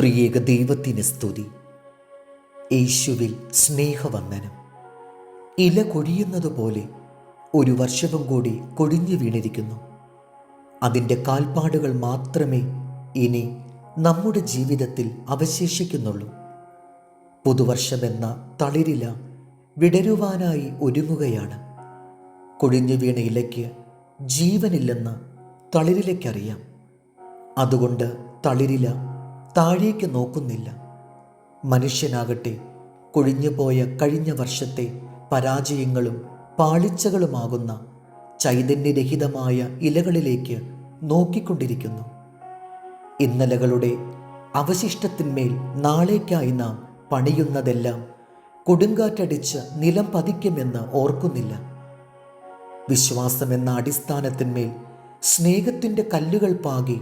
ത്രിയേക ദൈവത്തിന് സ്തുതി. യേശുവിൽ സ്നേഹവന്ദനം. ഇല കൊഴിയുന്നതുപോലെ ഒരു വർഷവും കൂടി കൊഴിഞ്ഞു വീണിരിക്കുന്നു. അതിന്റെ കാൽപ്പാടുകൾ മാത്രമേ ഇനി നമ്മുടെ ജീവിതത്തിൽ അവശേഷിക്കുന്നുള്ളൂ. പുതുവർഷമെന്ന തളിരില വിടരുവാനായി ഒരുങ്ങുകയാണ്. കൊഴിഞ്ഞു വീണ ഇലയ്ക്ക് ജീവനില്ലെന്ന് തളിരിലയ്ക്കറിയാം. അതുകൊണ്ട് തളിരില താഴേക്ക് നോക്കുന്നില്ല. മനുഷ്യനാകട്ടെ കൊഴിഞ്ഞുപോയ കഴിഞ്ഞ വർഷത്തെ പരാജയങ്ങളും പാളിച്ചകളുമാകുന്ന ചൈതന്യരഹിതമായ ഇലകളിലേക്ക് നോക്കിക്കൊണ്ടിരിക്കുന്നു. ഇന്നലകളുടെ അവശിഷ്ടത്തിന്മേൽ നാളേക്കായി നാം പണിയുന്നതെല്ലാം കൊടുങ്കാറ്റടിച്ച് നിലം പതിക്കുമെന്ന് ഓർക്കുന്നില്ല. വിശ്വാസമെന്ന അടിസ്ഥാനത്തിന്മേൽ സ്നേഹത്തിന്റെ കല്ലുകൾ പാകി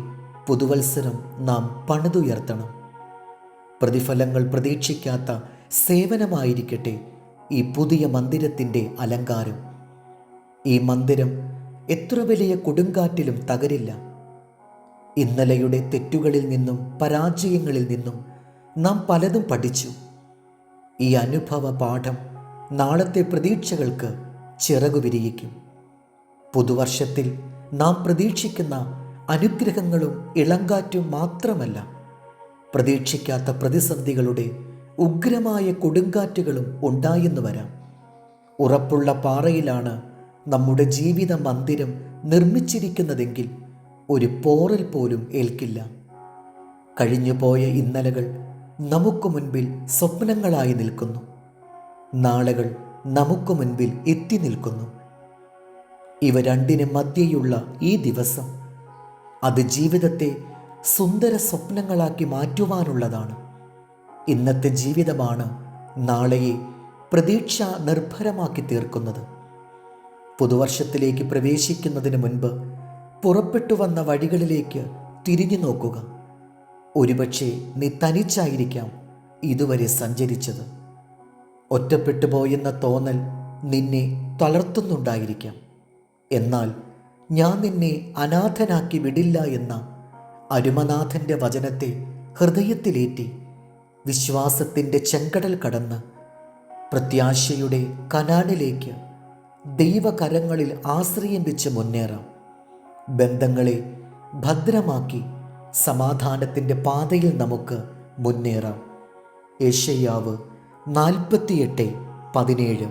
പുതുവത്സരം നാം പണിതുയർത്തണം. പ്രതിഫലങ്ങൾ പ്രതീക്ഷിക്കാത്ത സേവനമായിരിക്കട്ടെ ഈ പുതിയ മന്ദിരത്തിന്റെ അലങ്കാരം. ഈ മന്ദിരം എത്ര വലിയ കൊടുങ്കാറ്റിലും തകരില്ല. ഇന്നലെയുടെ തെറ്റുകളിൽ നിന്നും പരാജയങ്ങളിൽ നിന്നും നാം പലതും പഠിച്ചു. ഈ അനുഭവ പാഠം നാളത്തെ പ്രതീക്ഷകൾക്ക് ചിറകു വിരിയിക്കും പുതുവർഷത്തിൽ നാം പ്രതീക്ഷിക്കുന്ന അനുഗ്രഹങ്ങളും ഇളങ്കാറ്റും മാത്രമല്ല. പ്രതീക്ഷിക്കാത്ത പ്രതിസന്ധികളുടെ ഉഗ്രമായ കൊടുങ്കാറ്റുകളും ഉണ്ടായെന്ന് വരാം. ഉറപ്പുള്ള പാറയിലാണ് നമ്മുടെ ജീവിത മന്ദിരം നിർമ്മിച്ചിരിക്കുന്നതെങ്കിൽ ഒരു പോറൽ പോലും ഏൽക്കില്ല. കഴിഞ്ഞുപോയ ഇന്നലകൾ നമുക്ക് മുൻപിൽ സ്വപ്നങ്ങളായി നിൽക്കുന്നു. നാളുകൾ നമുക്ക് മുൻപിൽ എത്തി നിൽക്കുന്നു. ഇവ രണ്ടിന് മധ്യയുള്ള ഈ ദിവസം അത് ജീവിതത്തെ സുന്ദര സ്വപ്നങ്ങളാക്കി മാറ്റുവാനുള്ളതാണ്. ഇന്നത്തെ ജീവിതമാണ് നാളെയെ പ്രതീക്ഷ നിർഭരമാക്കി തീർക്കുന്നത്. പുതുവർഷത്തിലേക്ക് പ്രവേശിക്കുന്നതിന് മുൻപ് പുറപ്പെട്ടു വന്ന വഴികളിലേക്ക് തിരിഞ്ഞു നോക്കുക. ഒരുപക്ഷെ നീ തനിച്ചായിരിക്കാം ഇതുവരെ സഞ്ചരിച്ചത്. ഒറ്റപ്പെട്ടു പോയെന്ന തോന്നൽ നിന്നെ തളർത്തുന്നുണ്ടായിരിക്കാം. എന്നാൽ ഞാൻ നിന്നെ അനാഥനാക്കി വിടില്ല എന്ന അരുമനാഥന്റെ വചനത്തെ ഹൃദയത്തിലേറ്റി വിശ്വാസത്തിന്റെ ചെങ്കടൽ കടന്ന് പ്രത്യാശയുടെ കനാലിലേക്ക് ദൈവകരങ്ങളിൽ ആശ്രയം വെച്ച് മുന്നേറാം. ബന്ധങ്ങളെ ഭദ്രമാക്കി സമാധാനത്തിന്റെ പാതയിൽ നമുക്ക് മുന്നേറാം. യേശയ്യാവ് നാൽപ്പത്തിയെട്ട് പതിനേഴ്.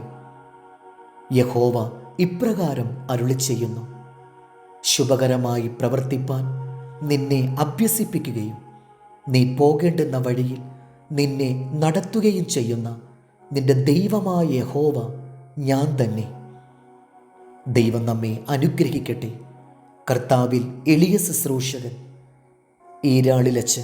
യഹോവ ഇപ്രകാരം അരുളി ചെയ്യുന്നു ശുഭകരമായി പ്രവർത്തിപ്പാൻ നിന്നെ അഭ്യസിപ്പിക്കുകയും നീ പോകേണ്ടുന്ന വഴിയിൽ നിന്നെ നടത്തുകയും ചെയ്യുന്ന നിന്റെ ദൈവമായ ഹോവ ഞാൻ തന്നെ. ദൈവം നമ്മെ അനുഗ്രഹിക്കട്ടെ. കർത്താവിൽ എളിയ ശുശ്രൂഷകൻ ഈരാളിലച്ചൻ